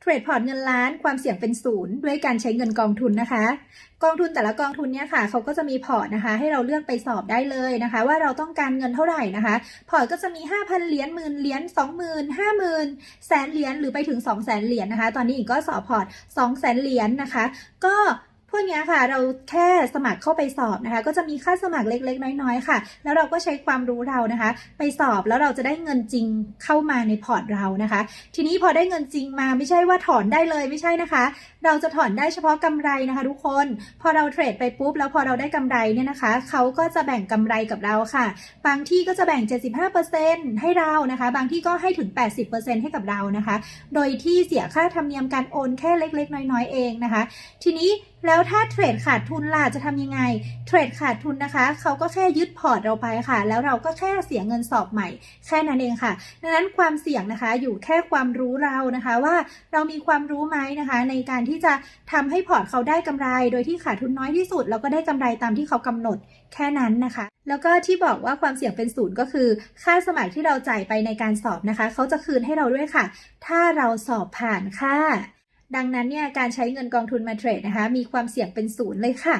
เทรดพอร์ตเงินล้านความเสี่ยงเป็นศูนย์ด้วยการใช้เงินกองทุนนะคะ กองทุนแต่ละกองทุนเนี่ยค่ะเขาก็จะมีพอร์ตนะคะ ให้เราเลือกไปสอบได้เลยนะคะ ว่าเราต้องการเงินเท่าไหร่นะคะ พอร์ตก็จะมี 5,000 เหรียญหมื่นเหรียญ20,000 50,000แสนเหรียญหรือไปถึง 200,000เหรียญนะคะ ตอนนี้อีกก็สอบพอร์ต200,000เหรียญนะคะ ก็ พวกนี้ค่ะเราแค่สมัครเข้าไปสอบนะคะ ก็จะมีค่าสมัครเล็กๆ น้อยๆค่ะ แล้วเราก็ใช้ความรู้เรานะคะ ไปสอบแล้วเราจะได้เงินจริงเข้ามาในพอร์ตเรานะคะ ทีนี้พอได้เงินจริงมาไม่ใช่ว่าถอนได้เลยไม่ใช่นะคะ เราจะถอนได้เฉพาะกำไรนะคะ ทุกคนพอเราเทรดไปปุ๊บแล้วพอเราได้กำไรเนี่ยนะคะเขาก็จะแบ่งกำไรกับเราค่ะ บางที่ก็จะแบ่ง 75%ให้เรานะคะ บางที่ก็ให้ถึง 80%ให้กับเรานะคะ โดยที่เสียค่าธรรมเนียมการโอนแค่เล็ก ๆ น้อยๆเองนะคะ ทีนี้แล้วถ้าเทรดขาดทุนล่ะจะทำยังไง เทรดขาดทุนนะคะเขาก็แค่ยึดพอร์ตเราไปค่ะ แล้วเราก็แค่เสียเงินสอบใหม่ แค่นั้นเองค่ะ ดังนั้นความเสี่ยงนะคะอยู่แค่ความรู้เรานะคะว่าเรามีความรู้ไหมนะคะ ในการที่จะทำให้พอร์ตเขาได้กำไร โดยที่ขาดทุนน้อยที่สุด แล้วก็ได้กำไรตามที่เขากำหนดแค่นั้นนะคะ แล้วก็ที่บอกว่าความเสี่ยงเป็นศูนย์ก็คือ ค่าสมัครที่เราจ่ายไปในการสอบนะคะ เขาจะคืนให้เราด้วยค่ะ ถ้าเราสอบผ่านค่ะ ดังนั้นเนี่ยการใช้เงินกองทุนมาเทรดนะคะ มีความเสี่ยงเป็นศูนย์เลยค่ะ